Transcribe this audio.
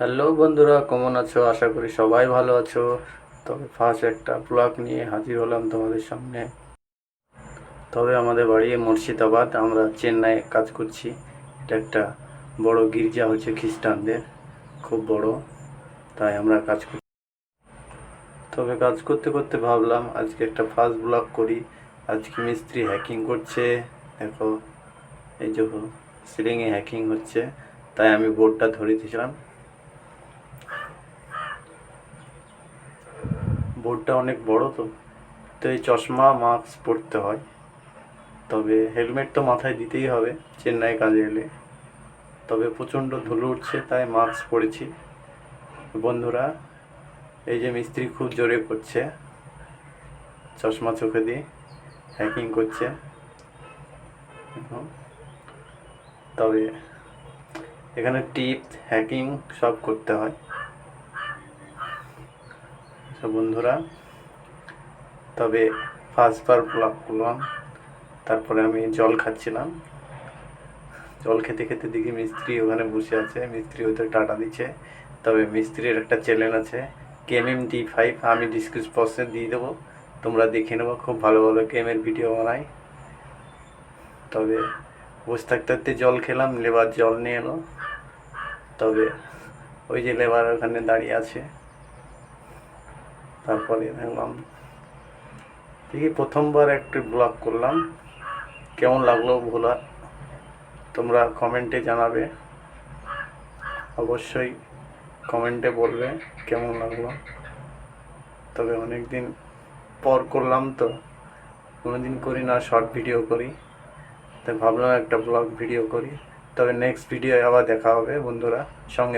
Hello বন্ধুরা, কেমন আছো? আশা করি সবাই ভালো আছো। তবে ফার্স্ট একটা ব্লগ নিয়ে হাজির হলাম তোমাদের সামনে। তবে আমাদের বাড়ি মুর্শিদাবাদ, আমরা চেন্নাইয়ে কাজ করছি। এটা একটা বড় গির্জা হচ্ছে খ্রিস্টানদের, খুব বড়। তাই আমরা কাজ করছি তবে কাজ করতে করতে ভাবলাম আজকে একটা ফার্স্ট ব্লগ করি। আজকে মিস্ত্রি হ্যাকিং করছে। দেখো, এই যে সিলিংয়ে হ্যাকিং হচ্ছে। তাই আমি বোর্ডটা ধরে দিয়েছিলাম বোর্ডটা অনেক বড় তো তো এই চশমা মাস্ক পরতে হয়। তবে হেলমেট তো মাথায় দিতেই হবে, চেন্নাই কাজে এলে। তবে প্রচণ্ড ধুলো উঠছে, তাই মাস্ক পরেছি। বন্ধুরা, এই যে মিস্ত্রি খুব জোরে করছে, চশমা চোখে দিয়ে হ্যাকিং করছে। তবে এখানে টিপ হ্যাকিং সব করতে হয়। তো বন্ধুরা, তবে ফার্স্ট বার ব্লগ করলাম, তারপরে আমি জল খাচ্ছিলাম। জল খেতে খেতে দেখি মিস্ত্রি ওখানে বসে আছে, মিস্ত্রি ওদের টাটা দিচ্ছে। তবে মিস্ত্রির একটা চ্যানেল আছে কেএমএম ডি ফাইভ আমি ডিসক্রিপশন বক্সে দিয়ে দেবো। তোমরা দেখে নেব, খুব ভালো ভালো গেমের ভিডিও বানাই তবে বসে থাকতে থাকতে জল খেলাম, লেবার জল নিয়ে এলো। তবে ওই যে লেবার ওখানে দাঁড়িয়ে আছে। তারপরে দেখলাম দেখি প্রথমবার একটু ব্লগ করলাম। কেমন লাগল ভোলা তোমরা কমেন্টে জানাবে। অবশ্যই কমেন্টে বলবে কেমন লাগল। তবে অনেক দিন পর করলাম তো। কোনোদিন করি না শর্ট ভিডিও করি। তাই ভাবলাম একটা ব্লগ ভিডিও করি। তবে নেক্সট ভিডিও আবার দেখা হবে বন্ধুরা। সঙ্গে